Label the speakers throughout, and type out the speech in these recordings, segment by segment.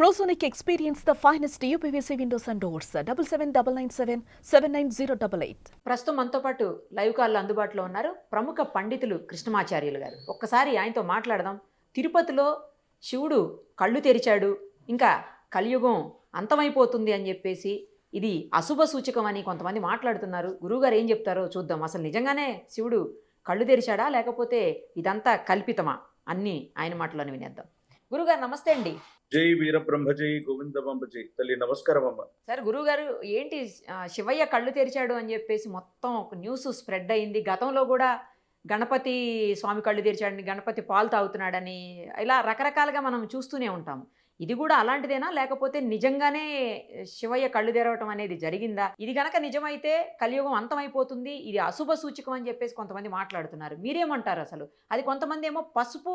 Speaker 1: Prosonic experience the finest UPVC windows and doors. Double seven double nine seven seven nine zero double eight
Speaker 2: ప్రస్తుతం మనతో పాటు live కాల్లో అందుబాటులో ఉన్నారు ప్రముఖ పండితులు కృష్ణమాచార్యులు గారు. ఒక్కసారి ఆయనతో మాట్లాడదాం. తిరుపతిలో శివుడు కళ్ళు తెరిచాడు. ఇంకా కలియుగం అంతమైపోతుంది అని చెప్పేసి ఇది అశుభ సూచకం అని కొంతమంది మాట్లాడుతున్నారు. గురువుగారు ఏం చెప్తారో చూద్దాం. అసలు నిజంగానే శివుడు కళ్ళు తెరిచాడా లేకపోతే ఇదంతా కల్పితమా? అన్నీ ఆయన మాటలను వినేద్దాం. గురుగారు నమస్తే అండి.
Speaker 3: జై వీరబ్రహ్మ జై గోవిందమ్మ జై తల్లి నమస్కారం అమ్మ
Speaker 2: సార్ గురువుగారు ఏంటి శివయ్య కళ్ళు తెరిచాడు అని చెప్పేసి మొత్తం ఒక న్యూస్ స్ప్రెడ్ అయింది. గతంలో కూడా గణపతి స్వామి కళ్ళు తెరిచాడని గణపతి పాలు తాగుతున్నాడని ఇలా రకరకాలుగా మనం చూస్తూనే ఉంటాము. ఇది కూడా అలాంటిదేనా? లేకపోతే నిజంగానే శివయ్య కళ్ళు తెరవటం అనేది జరిగిందా? ఇది కనుక నిజమైతే కలియుగం అంతమైపోతుంది ఇది అశుభ సూచకం అని చెప్పేసి కొంతమంది మాట్లాడుతున్నారు. మీరేమంటారు అసలు? అది కొంతమంది ఏమో పసుపు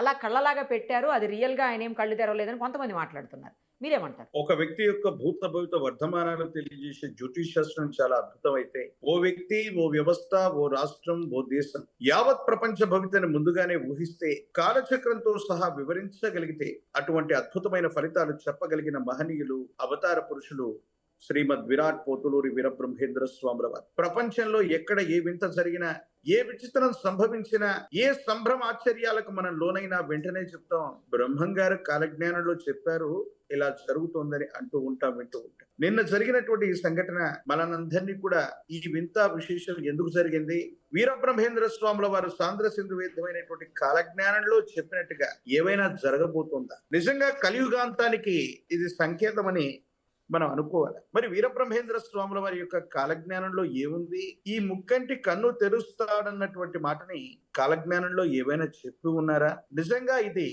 Speaker 2: అలా కళ్ళలాగా పెట్టారు అది రియల్గా ఆయన ఏం కళ్ళు తెరవలేదని కొంతమంది మాట్లాడుతున్నారు. మీరేమంటారు?
Speaker 3: ఒక వ్యక్తి యొక్క భూత భవిత వర్ధమానాలు తెలియజేసే జ్యోతిష్ శాస్త్రం చాలా అద్భుతం అయితే ఓ వ్యక్తి ఓ వ్యవస్థ ఓ రాష్ట్రం ఓ దేశం యావత్ ప్రపంచ భవితను ముందుగానే ఊహిస్తే కాలచక్రంతో సహా వివరించగలిగితే అటువంటి అద్భుతమైన ఫలితాలు చెప్పగలిగిన మహనీయులు అవతార పురుషులు శ్రీమద్ విరాట్ పోతులూరి వీరబ్రహ్మేంద్ర స్వాముల వారు ప్రపంచంలో ఎక్కడ ఏ వింత జరిగినా ఏ విచిత్రం సంభవించినా ఏ సంభ్రమ ఆశ్చర్యాలకు మనం లోనైనా వెంటనే చెప్తాం. బ్రహ్మం గారు కాలజ్ఞానంలో చెప్పారు ఇలా జరుగుతోందని అంటూ ఉంటాం వింటూ ఉంటాం. నిన్న జరిగినటువంటి ఈ సంఘటన మనందరినీ కూడా ఈ వింత విశేషం ఎందుకు జరిగింది? వీరబ్రహ్మేంద్ర స్వాముల వారు సాంద్ర సింధు వేద్యమైనటువంటి కాలజ్ఞానంలో చెప్పినట్టుగా ఏవైనా జరగబోతుందా? నిజంగా కలియుగాంతానికి ఇది సంకేతమని మనం అనుకోవాలి. మరి వీరబ్రహ్మేంద్ర స్వాముల వారి యొక్క కాలజ్ఞానంలో ఏముంది? ఈ ముక్కంటి కన్ను తెరుస్తాడన్నటువంటి మాటని కాలజ్ఞానంలో ఏవైనా చెప్పి ఉన్నారా? నిజంగా ఇది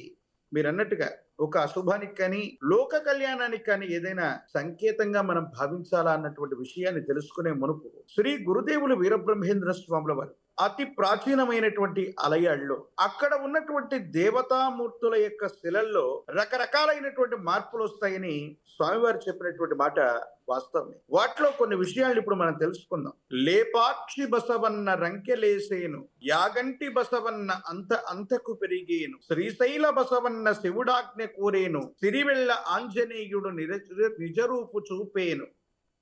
Speaker 3: మీరు అన్నట్టుగా ఒక అశుభానికి కానీ లోక కళ్యాణానికి కానీ ఏదైనా సంకేతంగా మనం భావించాలా అన్నటువంటి విషయాన్ని తెలుసుకునే మునుపు శ్రీ గురుదేవులు వీరబ్రహ్మేంద్ర స్వాముల వారు అతి ప్రాచీనమైనటువంటి ఆలయాల్లో అక్కడ ఉన్నటువంటి దేవతామూర్తుల యొక్క శిలల్లో రకరకాలైనటువంటి మార్పులు వస్తాయని స్వామివారు చెప్పినటువంటి మాట వాస్తవమే. వాటిలో కొన్ని విషయాలు ఇప్పుడు మనం తెలుసుకుందాం. లేపాక్షి బసవన్న రంకెలేసేను యాగంటి బసవన్న అంత అంతకు పెరిగేను శ్రీశైల బసవన్న శివుడాజ్ఞ కూరేను సిరివెళ్ళ ఆంజనేయుడు నిర నిజరూపు చూపేను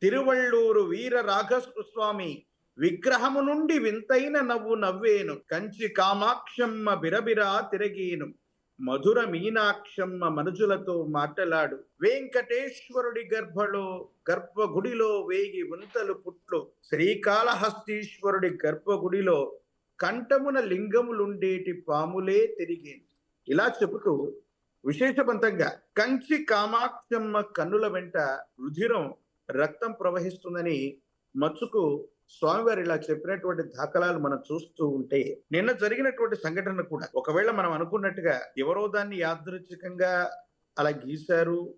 Speaker 3: తిరువళ్ళూరు వీర రాఘస్వామి విగ్రహము నుండి వింతైన నవ్వు నవ్వేను. కంచి కామాక్షమ్మ బిరబిరా తిరగేను. మధుర మీనాక్షమ్మ మనుజులతో మాట్లాడు. వెంకటేశ్వరుడి గర్భలో గర్భగుడిలో వేగి వింతలు పుట్లు. శ్రీకాళహస్తీశ్వరుడి గర్భగుడిలో కంఠమున లింగములుండేటి పాములే తిరిగేను. ఇలా చెబుతూ విశేషవంతంగా కంచి కామాక్షమ్మ కన్నుల వెంట రుధిరం రక్తం ప్రవహిస్తుందని మచ్చుకు స్వామివారు ఇలా చెప్పినటువంటి దాఖలాలు మనం చూస్తూ ఉంటే నిన్న జరిగినటువంటి సంఘటన కూడా ఒకవేళ మనం అనుకున్నట్టుగా ఎవరో దాన్ని యాదృచ్ఛికంగా అలా గీశారు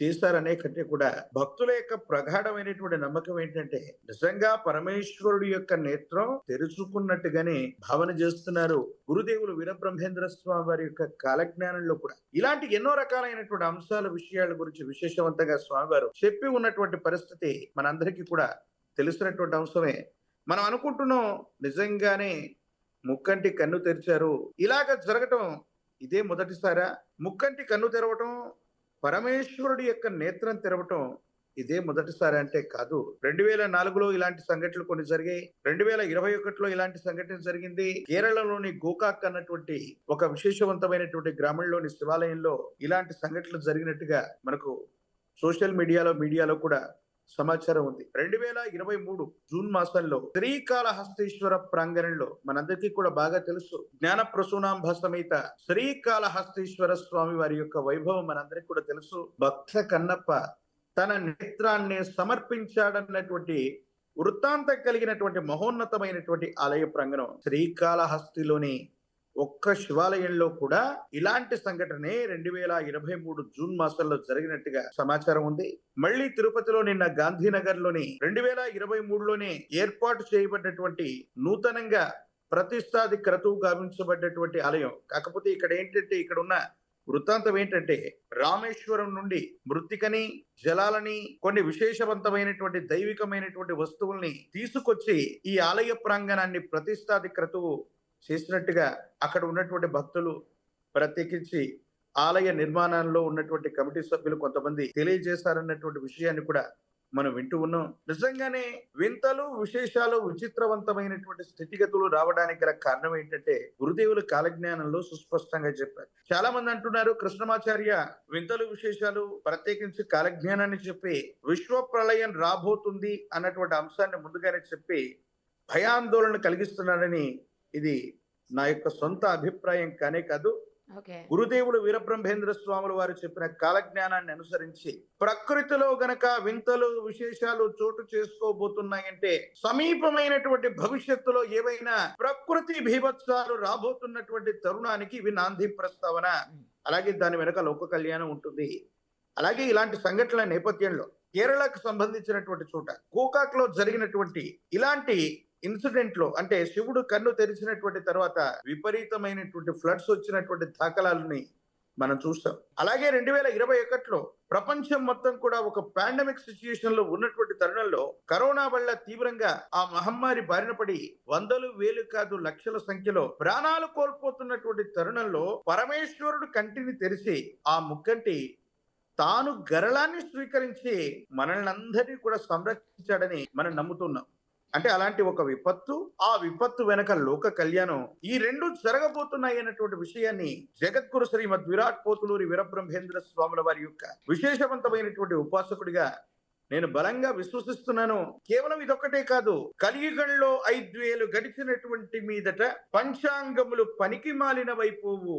Speaker 3: చేశారనే కంటే కూడా భక్తుల యొక్క ప్రగాఢమైనటువంటి నమ్మకం ఏంటంటే నిజంగా పరమేశ్వరుడు యొక్క నేత్రం తెరుచుకున్నట్టుగానే భావన చేస్తున్నారు గురుదేవులు వీరబ్రహ్మేంద్ర స్వామి వారి యొక్క కాలజ్ఞానంలో కూడా. ఇలాంటి ఎన్నో రకాలైనటువంటి అంశాల విషయాల గురించి విశేషవంతంగా స్వామివారు చెప్పి ఉన్నటువంటి పరిస్థితి మనందరికీ కూడా తెలుస్తున్నటువంటి అంశమే. మనం అనుకుంటున్నాం నిజంగానే ముక్కంటి కన్ను తెరిచారు. ఇలాగ జరగటం ఇదే మొదటిసారా? ముక్కంటి కన్ను తెరవటం పరమేశ్వరుడి యొక్క నేత్రం తెరవటం ఇదే మొదటిసారి అంటే కాదు. రెండు వేల నాలుగులో ఇలాంటి సంఘటనలు కొన్ని జరిగాయి. రెండు వేల ఇరవై ఒకటిలో ఇలాంటి సంఘటన జరిగింది. కేరళలోని గోకాక్ అన్నటువంటి ఒక విశేషవంతమైనటువంటి గ్రామంలోని శివాలయంలో ఇలాంటి సంఘటనలు జరిగినట్టుగా మనకు సోషల్ మీడియాలో మీడియాలో కూడా సమాచారం ఉంది. రెండు వేల ఇరవై మూడు జూన్ మాసంలో శ్రీకాళహస్తీశ్వర ప్రాంగణంలో మనందరికీ కూడా బాగా తెలుసు. జ్ఞాన ప్రసూనాంభ సమేత శ్రీకాళహస్తీశ్వర స్వామి వారి యొక్క వైభవం మనందరికీ కూడా తెలుసు. భక్త కన్నప్ప తన నేత్రాన్ని సమర్పించాడన్నటువంటి వృత్తాంతం కలిగినటువంటి మహోన్నతమైనటువంటి ఆలయ ప్రాంగణం శ్రీకాళహస్తిలోని ఒక్క శివాలయంలో కూడా ఇలాంటి సంఘటనే రెండు వేల ఇరవై మూడు జూన్ మాసంలో జరిగినట్టుగా సమాచారం ఉంది. మళ్ళీ తిరుపతిలో నిన్న గాంధీనగర్లోని రెండు వేల ఇరవై మూడులోనే ఏర్పాటు చేయబడినటువంటి నూతనంగా ప్రతిష్టాది క్రతువు గావించబడ్డటువంటి ఆలయం. కాకపోతే ఇక్కడ ఏంటంటే ఇక్కడ ఉన్న వృత్తాంతం ఏంటంటే రామేశ్వరం నుండి మృతికని జలాలని కొన్ని విశేషవంతమైనటువంటి దైవికమైనటువంటి వస్తువుల్ని తీసుకొచ్చి ఈ ఆలయ ప్రాంగణాన్ని ప్రతిష్టాది క్రతువు చేసినట్టుగా అక్కడ ఉన్నటువంటి భక్తులు ప్రత్యేకించి ఆలయ నిర్మాణంలో ఉన్నటువంటి కమిటీ సభ్యులు కొంతమంది తెలియజేశారన్నటువంటి విషయాన్ని కూడా మనం వింటూ ఉన్నాం. నిజంగానే వింతలు విశేషాలు విచిత్రవంతమైనటువంటి స్థితిగతులు రావడానికి గల కారణం ఏంటంటే గురుదేవులు కాలజ్ఞానంలో సుస్పష్టంగా చెప్పారు. చాలా మంది అంటున్నారు కృష్ణమాచార్య వింతలు విశేషాలు ప్రత్యేకించి కాలజ్ఞానాన్ని చెప్పి విశ్వ ప్రళయం రాబోతుంది అన్నటువంటి అంశాన్ని ముందుగానే చెప్పి భయాందోళన కలిగిస్తున్నారని ఇది నా యొక్క సొంత అభిప్రాయం కానే కాదు.
Speaker 2: ఓకే.
Speaker 3: గురుదేవులు వీరబ్రహ్మేంద్ర స్వాముల వారు చెప్పిన కాలజ్ఞానాన్ని అనుసరించి ప్రకృతిలో గనక వింతలు విశేషాలు చోటు చేసుకోబోతున్నాయంటే సమీపమైనటువంటి భవిష్యత్తులో ఏవైనా ప్రకృతి భీభత్సాలు రాబోతున్నటువంటి తరుణానికి ఇవి నాంది ప్రస్తావన. అలాగే దాని వెనక లోక కళ్యాణం ఉంటుంది. అలాగే ఇలాంటి సంఘటనల నేపథ్యంలో కేరళకు సంబంధించినటువంటి చోట గోకాక్లో జరిగినటువంటి ఇలాంటి ఇన్సిడెంట్లో అంటే శివుడు కన్ను తెరిచినటువంటి తర్వాత విపరీతమైనటువంటి ఫ్లడ్స్ వచ్చినటువంటి దాఖలాలని మనం చూస్తాం. అలాగే రెండు వేల ఇరవై ఒకటిలో ప్రపంచం మొత్తం కూడా ఒక పాండమిక్ సిచ్యుయేషన్లో ఉన్నటువంటి తరుణంలో కరోనా వల్ల తీవ్రంగా ఆ మహమ్మారి బారిన పడి వందలు వేలు కాదు లక్షల సంఖ్యలో ప్రాణాలు కోల్పోతున్నటువంటి తరుణంలో పరమేశ్వరుడు కంటిని తెరిచి ఆ ముక్కంటి తాను గరళాన్ని స్వీకరించి మనల్ని అందరినీ కూడా సంరక్షించాడని మనం నమ్ముతున్నాం. అంటే అలాంటి ఒక విపత్తు ఆ విపత్తు వెనక లోక కళ్యాణం ఈ రెండు జరగబోతున్నాయి అన్నటువంటి విషయాన్ని జగద్గురు శ్రీమద్ విరాట్ పోతులూరి వీరబ్రహ్మేంద్ర స్వాముల వారి యొక్క విశేషవంతమైనటువంటి ఉపాసకుడిగా నేను బలంగా విశ్వసిస్తున్నాను. కేవలం ఇదొక్కటే కాదు కలియుగంలో ఐద్వేలు గడిచినటువంటి మీదట పంచాంగములు పనికి మాలినవైపోవు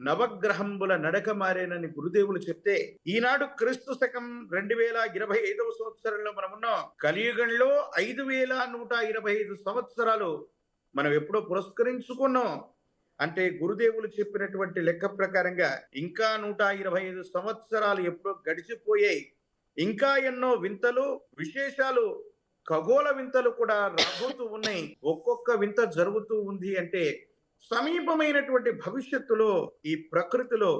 Speaker 3: నవగ్రహంబుల నడక మారేనని గురుదేవులు చెప్తే ఈనాడు క్రీస్తు శకం రెండు వేల ఇరవై ఐదవ సంవత్సరంలో మనం కలియుగంలో ఐదు వేల నూట ఇరవై ఐదు సంవత్సరాలు మనం ఎప్పుడో పురస్కరించుకున్నాం. అంటే గురుదేవులు చెప్పినటువంటి లెక్క ప్రకారంగా ఇంకా నూట ఇరవై ఐదు సంవత్సరాలు ఎప్పుడో గడిచిపోయాయి. ఇంకా ఎన్నో వింతలు విశేషాలు ఖగోళ వింతలు కూడా రాబోతూ ఉన్నాయి. ఒక్కొక్క వింత జరుగుతూ ఉంది అంటే సమీపమైనటువంటి భవిష్యత్తులో ఈ ప్రకృతిలో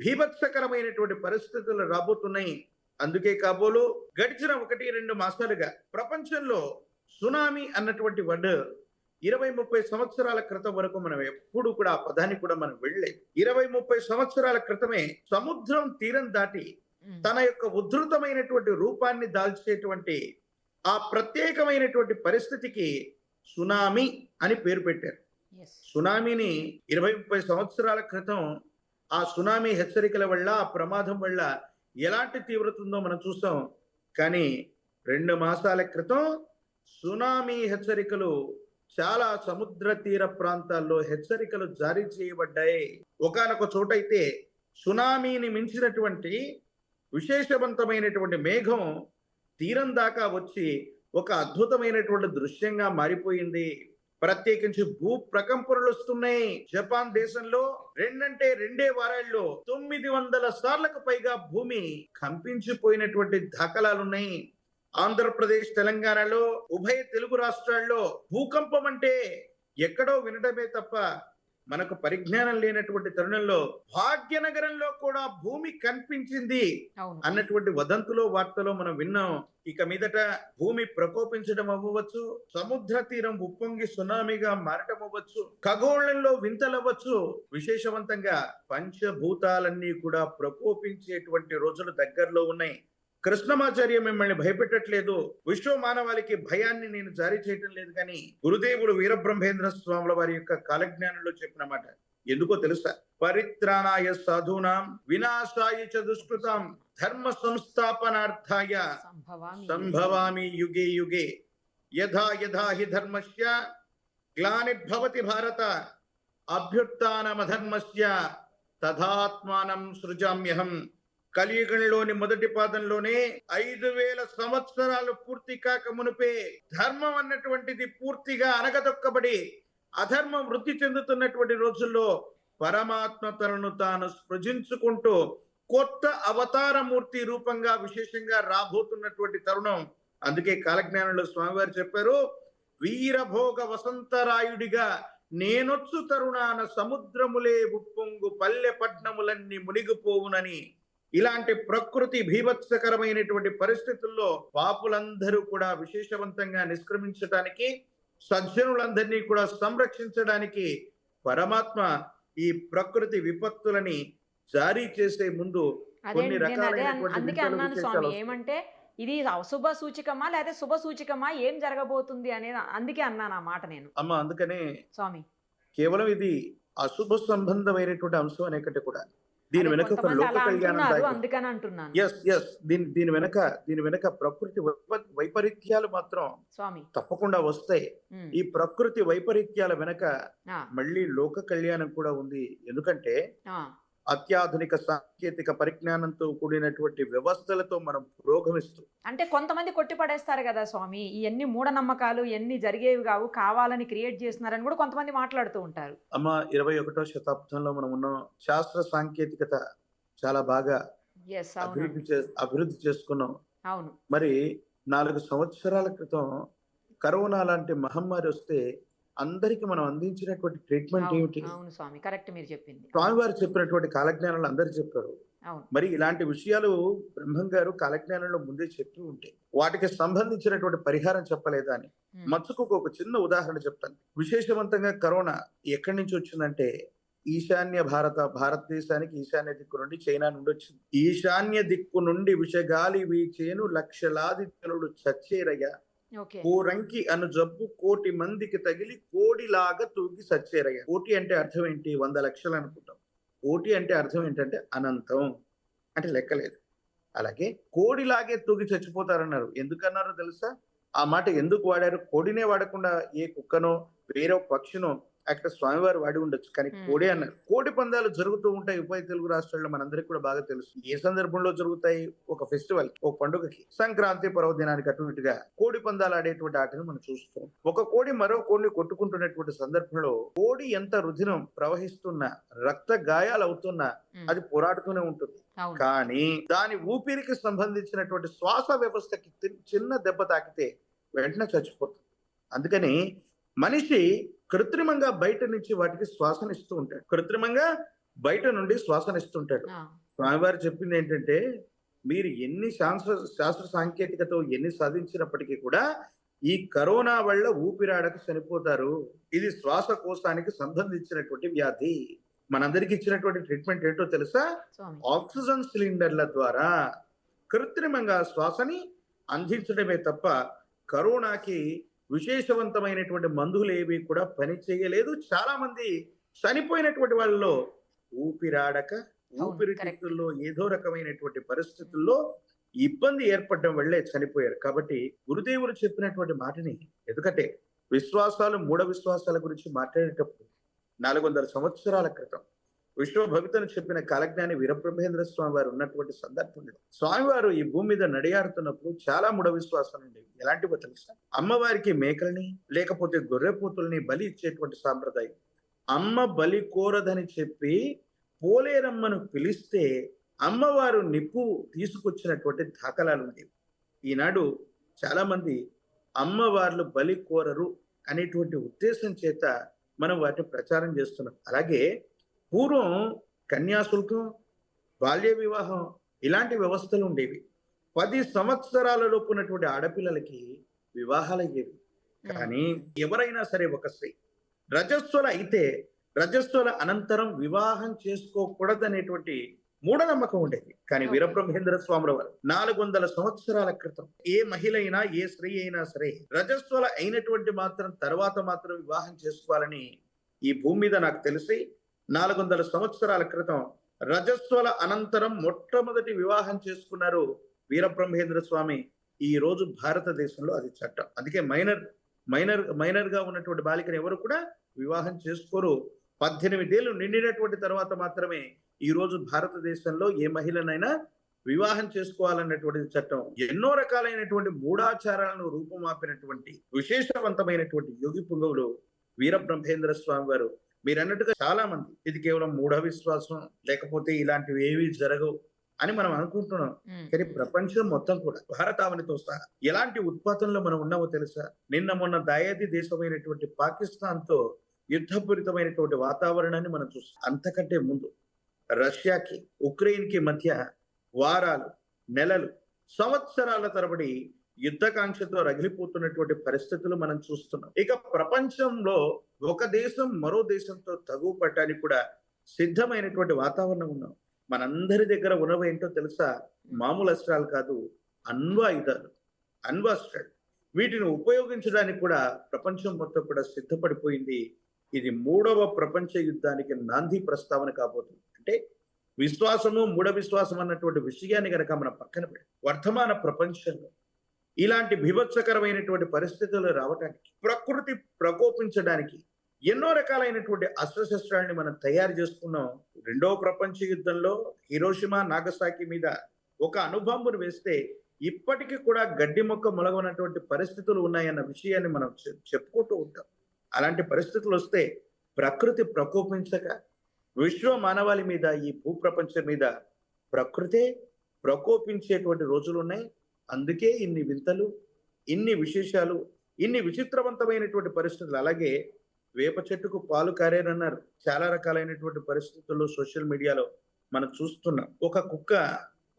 Speaker 3: భీభత్సకరమైనటువంటి పరిస్థితులు రాబోతున్నాయి. అందుకే కాబోలు గడిచిన ఒకటి రెండు మాసాలుగా ప్రపంచంలో సునామీ అన్నటువంటి వర్డ్ ఇరవై ముప్పై సంవత్సరాల క్రితం వరకు మనం ఎప్పుడు కూడా ఆ పదాన్ని కూడా మనం వెళ్ళలేదు ఇరవై ముప్పై సంవత్సరాల క్రితమే సముద్రం తీరం దాటి తన యొక్క ఉద్ధృతమైనటువంటి రూపాన్ని దాల్చేటువంటి ఆ ప్రత్యేకమైనటువంటి పరిస్థితికి సునామీ అని పేరు పెట్టారు. సునామీని ఇరవై ముప్పై సంవత్సరాల క్రితం ఆ సునామీ హెచ్చరికల వల్ల ఆ ప్రమాదం వల్ల ఎలాంటి తీవ్రత ఉందో మనం చూస్తాం. కానీ రెండు మాసాల క్రితం సునామీ హెచ్చరికలు చాలా సముద్ర తీర ప్రాంతాల్లో హెచ్చరికలు జారీ చేయబడ్డాయి. ఒకనొక చోటైతే సునామీని మించినటువంటి విశేషవంతమైనటువంటి మేఘం తీరం దాకా వచ్చి ఒక అద్భుతమైనటువంటి దృశ్యంగా మారిపోయింది. ప్రత్యేకించి భూ ప్రకంపనలు వస్తున్నాయి జపాన్ దేశంలో రెండంటే రెండే వారాల్లో తొమ్మిది వందల సార్లకు పైగా భూమి కంపించిపోయినటువంటి దాఖలాలున్నాయి. ఆంధ్రప్రదేశ్ తెలంగాణలో ఉభయ తెలుగు రాష్ట్రాల్లో భూకంపం అంటే ఎక్కడో వినడమే తప్ప మనకు పరిజ్ఞానం లేనటువంటి తరుణంలో భాగ్యనగరంలో కూడా భూమి కనిపించింది అన్నటువంటి వదంతులో వార్తలో మనం విన్నాం. ఇక మీదట భూమి ప్రకోపించడం అవ్వవచ్చు సముద్ర తీరం ఉప్పొంగి సునామీగా మారటం అవ్వచ్చు ఖగోళంలో వింతలవ్వచ్చు. విశేషవంతంగా పంచభూతాలన్నీ కూడా ప్రకోపించేటువంటి రోజులు దగ్గరలో ఉన్నాయి. కృష్ణమాచార్య మిమ్మల్ని భయపెట్టట్లేదు. విశ్వ మానవాళికి భయాన్ని నేను జారీ చేయటం లేదు కానీ గురుదేవుడు వీరబ్రహ్మేంద్ర స్వాముల వారి యొక్క కాలజ్ఞానంలో చెప్పిన మాట. ఎందుకో తెలుసా? పరిత్రాణాయ సాధూనాం వినాశాయ చ దుష్కృతాం ధర్మ సంస్థాపనార్థాయ
Speaker 2: సంభవామి
Speaker 3: సంభవామి యుగే యుగే. యథా యథా హి ధర్మస్య గ్లానిర్భవతి భారత అభ్యుత్నమధర్మస్య తథాత్మానం సృజామ్యహం. కలియుగంలోని మొదటి పాదంలోనే ఐదు వేల సంవత్సరాలు పూర్తి కాక మునిపే ధర్మం అన్నటువంటిది పూర్తిగా అనగదొక్కబడి అధర్మం వృద్ధి చెందుతున్నటువంటి రోజుల్లో పరమాత్మ తనను తాను సృజించుకుంటూ కొత్త అవతారమూర్తి రూపంగా విశేషంగా రాబోతున్నటువంటి తరుణం. అందుకే కాలజ్ఞానంలో స్వామివారు చెప్పారు వీరభోగ వసంతరాయుడిగా నేనొచ్చు తరుణాన సముద్రములే ఉప్పొంగు పల్లె పట్నములన్నీ మునిగిపోవునని ఇలాంటి ప్రకృతి భీభత్సకరమైనటువంటి పరిస్థితుల్లో పాపులందరూ కూడా విశేషవంతంగా నిష్క్రమించడానికి సజ్జనులందరినీ కూడా సంరక్షించడానికి పరమాత్మ ఈ ప్రకృతి విపత్తులని జారీ చేసే ముందు కొన్ని
Speaker 2: అందుకే అన్నాను స్వామి. ఏమంటే ఇది అశుభ సూచికమా లేదా శుభ సూచికమా ఏం జరగబోతుంది అనేది అందుకే అన్నాను ఆ మాట నేను
Speaker 3: అమ్మ అందుకనే
Speaker 2: స్వామి
Speaker 3: కేవలం ఇది అశుభ సంబంధమైనటువంటి అంశం అనేకంటే కూడా దీని వెనక ఒక లోక కళ్యాణం
Speaker 2: అందుకని అంటున్నాను.
Speaker 3: ఎస్ ఎస్ దీని దీని వెనక దీని వెనక ప్రకృతి వైప- వైపరీత్యాలు మాత్రం
Speaker 2: స్వామి.
Speaker 3: తప్పకుండా వస్తాయి. ఈ ప్రకృతి వైపరీత్యాల వెనక మళ్ళీ లోక కళ్యాణం కూడా ఉంది. ఎందుకంటే అత్యాధునిక సాంకేతిక పరిజ్ఞానంతో కూడినటువంటి వ్యవస్థలతో మనం పురోగమిస్తూ
Speaker 2: అంటే కొంతమంది కొట్టి పడేస్తారు కదా స్వామి ఇవన్నీ మూఢనమ్మకాలు ఇవన్నీ జరిగేవి కావు కావాలని క్రియేట్ చేస్తున్నారని కూడా కొంతమంది మాట్లాడుతూ ఉంటారు.
Speaker 3: అమ్మ ఇరవై ఒకటో శతాబ్దంలో మనం ఉన్నాం శాస్త్ర సాంకేతికత చాలా బాగా అభివృద్ధి అభివృద్ధి చేసుకున్నాం.
Speaker 2: అవును.
Speaker 3: మరి నాలుగు సంవత్సరాల క్రితం కరోనా లాంటి మహమ్మారి వస్తే అందరికి మనం అందించినటువంటి ట్రీట్మెంట్ ఏమిటి?
Speaker 2: అవును స్వామి. కరెక్ట్ మీరు చెప్పింది.
Speaker 3: స్వామివారు చెప్పినటువంటి కాలజ్ఞానాలు అందరు చెప్పారు. మరి ఇలాంటి విషయాలు బ్రహ్మం గారు కాలజ్ఞానంలో ముందే చెప్పి ఉంటే వాటికి సంబంధించినటువంటి పరిహారం చెప్పలేదా అని? మచ్చుకు ఒక చిన్న ఉదాహరణ చెప్తాను. విశేషవంతంగా కరోనా ఎక్కడి నుంచి వచ్చిందంటే ఈశాన్య భారత భారతదేశానికి ఈశాన్య దిక్కు నుండి చైనా నుండి వచ్చింది. ఈశాన్య దిక్కు నుండి విషగాలి వీచేను లక్షలాది జనులు చచ్చేరయ్య. కోరంకి అను జబ్బు కోటి మందికి తగిలి కోడిలాగా తూగి సచ్చేరయ్య కోటి అంటే అర్థం ఏంటి? వంద లక్షలు అనుకుంటాం. కోటి అంటే అర్థం ఏంటంటే అనంతం. అంటే లెక్కలేదు అలాగే కోడిలాగే తూగి చచ్చిపోతారన్నారు. ఎందుకన్నారో తెలుసా? ఆ మాట ఎందుకు వాడారు? కోడినే వాడకుండా ఏ కుక్కనో వేరే పక్షినో అక్కడ స్వామివారు వాడి ఉండొచ్చు. కానీ. కోడి అన్నారు కోడి పందాలు జరుగుతూ ఉంటాయి ఉభయ తెలుగు రాష్ట్రాల్లో మనందరికీ కూడా బాగా తెలుసు. ఏ సందర్భంలో జరుగుతాయి? ఒక ఫెస్టివల్ ఒక పండుగకి. సంక్రాంతి పర్వదినానికి అటు ఇటుగా కోడి పందాలు ఆడేటువంటి ఆటను మనం చూస్తాం ఒక కోడి మరో కోడిని కొట్టుకుంటున్నటువంటి సందర్భంలో కోడి ఎంత రుధిరం ప్రవహిస్తున్నా రక్త గాయాలు అవుతున్నా అది పోరాడుతూనే ఉంటుంది. కానీ దాని ఊపిరికి సంబంధించినటువంటి శ్వాస వ్యవస్థకి చిన్న దెబ్బ తాకితే వెంటనే చచ్చిపోతుంది అందుకని మనిషి కృత్రిమంగా బయట నుంచి వాటికి శ్వాసనిస్తూ ఉంటాడు. కృత్రిమంగా బయట నుండి శ్వాసనిస్తుంటాడు స్వామివారు చెప్పింది ఏంటంటే మీరు ఎన్ని శాస్త్ర శాస్త్ర సాంకేతికతో ఎన్ని సాధించినప్పటికీ కూడా ఈ కరోనా వల్ల ఊపిరాడక చనిపోతారు. ఇది శ్వాసకోశానికి సంబంధించినటువంటి వ్యాధి. మనందరికి ఇచ్చినటువంటి ట్రీట్మెంట్ ఏంటో తెలుసా? ఆక్సిజన్ సిలిండర్ల ద్వారా కృత్రిమంగా శ్వాసని అందించడమే తప్ప కరోనాకి విశేషవంతమైనటువంటి మందులు ఏవి కూడా పని చేయలేదు. చాలా మంది చనిపోయినటువంటి వాళ్ళలో ఊపిరాడక ఊపిరితిత్తుల్లో ఏదో రకమైనటువంటి పరిస్థితుల్లో ఇబ్బంది ఏర్పడడం వల్లే చనిపోయారు. కాబట్టి గురుదేవులు చెప్పినటువంటి మాటని ఎందుకంటే విశ్వాసాలు మూఢ విశ్వాసాల గురించి మాట్లాడేటప్పుడు నాలుగు వందల సంవత్సరాల క్రితం విశ్వభవితను చెప్పిన కాలజ్ఞాని వీరబ్రహ్మేంద్ర స్వామి వారు ఉన్నటువంటి సందర్భంలో స్వామివారు ఈ భూమి మీద నడియాడుతున్నప్పుడు చాలా మూఢ విశ్వాసాలు ఉండేవి ఎలాంటివో తెలుసా అమ్మవారికి మేకల్ని లేకపోతే గొర్రెపోతుల్ని బలి ఇచ్చేటువంటి సాంప్రదాయం. అమ్మ బలి కోరదని చెప్పి పోలేరమ్మను పిలిస్తే అమ్మవారు నిప్పు తీసుకొచ్చినటువంటి దాఖలాలు ఉండేవి. ఈనాడు చాలా మంది అమ్మవార్లు బలి కోరరు అనేటువంటి ఉద్దేశం చేత మనం వాటిని ప్రచారం చేస్తున్నాం. అలాగే పూర్వం కన్యాశుల్కం బాల్య వివాహం ఇలాంటి వ్యవస్థలు ఉండేవి. పది సంవత్సరాల లోపు ఉన్నటువంటి ఆడపిల్లలకి వివాహాలు అయ్యేవి. కానీ ఎవరైనా సరే ఒక స్త్రీ రజస్వల అయితే రజస్వల అనంతరం వివాహం చేసుకోకూడదనేటువంటి మూఢనమ్మకం ఉండేది. కానీ. వీరబ్రహ్మేంద్ర స్వాముల వారు నాలుగు వందల సంవత్సరాల క్రితం ఏ మహిళ అయినా ఏ స్త్రీ అయినా సరే రజస్వల అయినటువంటి మాత్రం తర్వాత మాత్రం వివాహం చేసుకోవాలని ఈ భూమి మీద నాకు తెలిసి నాలుగు వందల సంవత్సరాల క్రితం రజస్వల అనంతరం మొట్టమొదటి వివాహం చేసుకున్నారు వీరబ్రహ్మేంద్ర స్వామి. ఈ రోజు భారతదేశంలో అది చట్టం. అందుకే మైనర్ మైనర్ మైనర్గా ఉన్నటువంటి బాలికను ఎవరు కూడా వివాహం చేసుకోరు. పద్దెనిమిదేళ్ళు నిండినటువంటి తర్వాత మాత్రమే ఈ రోజు భారతదేశంలో ఏ మహిళనైనా వివాహం చేసుకోవాలన్నటువంటి చట్టం. ఎన్నో రకాలైనటువంటి మూఢాచారాలను రూపుమాపినటువంటి విశేషవంతమైనటువంటి యోగి పుంగవులు వీరబ్రహ్మేంద్ర స్వామి వారు. మీరు అన్నట్టుగా చాలా మంది ఇది కేవలం మూఢ విశ్వాసం లేకపోతే ఇలాంటివి ఏవి జరగవు అని మనం అనుకుంటున్నాం. కానీ ప్రపంచం మొత్తం కూడా భారతావనితో సహా ఎలాంటి ఉత్పాతంలో మనం ఉన్నామో తెలుసా? నిన్న మొన్న దాయాది దేశమైనటువంటి పాకిస్తాన్తో యుద్ధపూరితమైనటువంటి వాతావరణాన్ని మనం చూస్తాం. అంతకంటే ముందు రష్యాకి ఉక్రెయిన్కి మధ్య వారాలు నెలలు సంవత్సరాల తరబడి యుద్ధకాంక్షతో రగిలిపోతున్నటువంటి పరిస్థితులు మనం చూస్తున్నాం. ఇక ప్రపంచంలో ఒక దేశం మరో దేశంతో తగువ పట్టడానికి కూడా సిద్ధమైనటువంటి వాతావరణం ఉన్నాం. మనందరి దగ్గర ఉన్నవి ఏంటో తెలుసా? మామూలు అస్త్రాలు కాదు అణ్వాయుధాలు అణ్వాస్త్రాలు వీటిని ఉపయోగించడానికి కూడా ప్రపంచం మొత్తం కూడా సిద్ధపడిపోయింది. ఇది మూడవ ప్రపంచ యుద్ధానికి నాంది ప్రస్తావన కాబోతుంది. అంటే విశ్వాసము మూఢ విశ్వాసం అన్నటువంటి విషయాన్ని గనక మనం పక్కన పెట్టి వర్తమాన ప్రపంచంలో ఇలాంటి బీభత్సకరమైనటువంటి పరిస్థితులు రావడానికి ప్రకృతి ప్రకోపించడానికి ఎన్నో రకాలైనటువంటి అస్త్రశస్త్రాలని మనం తయారు చేసుకున్నాం. రెండవ ప్రపంచ యుద్ధంలో హిరోషిమా నాగసాకి మీద ఒక అణుబాంబును వేస్తే ఇప్పటికీ కూడా గడ్డి మొక్క మొలగనటువంటి పరిస్థితులు ఉన్నాయన్న విషయాన్ని మనం చెప్పుకుంటూ ఉంటాం. అలాంటి పరిస్థితులు వస్తే ప్రకృతి ప్రకోపించక విశ్వ మానవాళి మీద ఈ భూప్రపంచం మీద ప్రకృతే ప్రకోపించేటువంటి రోజులు ఉన్నాయి. అందుకే ఇన్ని వింతలు ఇన్ని విశేషాలు ఇన్ని విచిత్రవంతమైనటువంటి పరిస్థితులు. అలాగే వేప చెట్టుకు పాలు కారేనన్నారు. చాలా రకాలైనటువంటి పరిస్థితుల్లో సోషల్ మీడియాలో మనం చూస్తున్నాం. ఒక కుక్క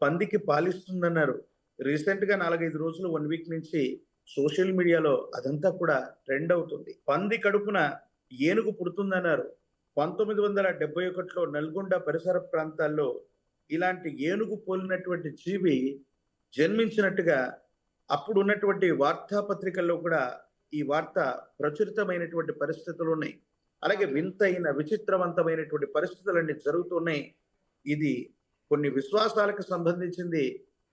Speaker 3: పందికి పాలిస్తుందన్నారు. రీసెంట్గా నాలుగైదు రోజులు వన్ వీక్ నుంచి సోషల్ మీడియాలో అదంతా కూడా ట్రెండ్ అవుతుంది. పంది కడుపున ఏనుగు పుడుతుందన్నారు. పంతొమ్మిది వందల డెబ్బై ఒకటిలో నల్గొండ పరిసర ప్రాంతాల్లో ఇలాంటి ఏనుగు పోలినటువంటి జీవి జన్మించినట్టుగా అప్పుడు ఉన్నటువంటి వార్తాపత్రికల్లో కూడా ఈ వార్త ప్రచురితమైనటువంటి పరిస్థితులు ఉన్నాయి. అలాగే వింతైన విచిత్రవంతమైనటువంటి పరిస్థితులన్నీ జరుగుతున్నాయి. ఇది కొన్ని విశ్వాసాలకు సంబంధించింది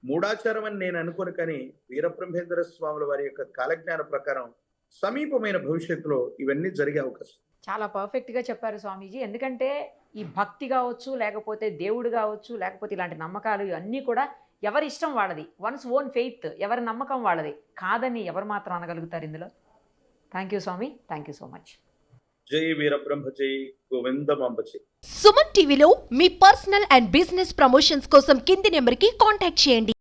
Speaker 3: మూఢాచారం అని నేను అనుకోను కానీ వీరబ్రహ్మేంద్ర స్వాముల వారి యొక్క కాలజ్ఞాన ప్రకారం సమీపమైన భవిష్యత్తులో ఇవన్నీ జరిగే అవకాశం.
Speaker 2: చాలా పర్ఫెక్ట్గా చెప్పారు స్వామీజీ. ఎందుకంటే ఈ భక్తి కావచ్చు లేకపోతే దేవుడు కావచ్చు లేకపోతే ఇలాంటి నమ్మకాలు ఇవన్నీ కూడా ఎవరి ఇష్టం వాళ్ళది. వన్స్ ఓన్ ఫెయిత్ ఎవరి నమ్మకం వాళ్ళది. కాదని ఎవరు మాత్రం అనగలుగుతారు ఇందులో? థ్యాంక్ యూ స్వామి థ్యాంక్ యూ సో మచ్
Speaker 3: జై వీరబ్రహ్మ జై గోవిందమాంబ
Speaker 4: సుమన్ టీవీలో మీ పర్సనల్ అండ్ బిజినెస్ ప్రమోషన్స్ కోసం కింది నెంబర్కి కాంటాక్ట్ చేయండి.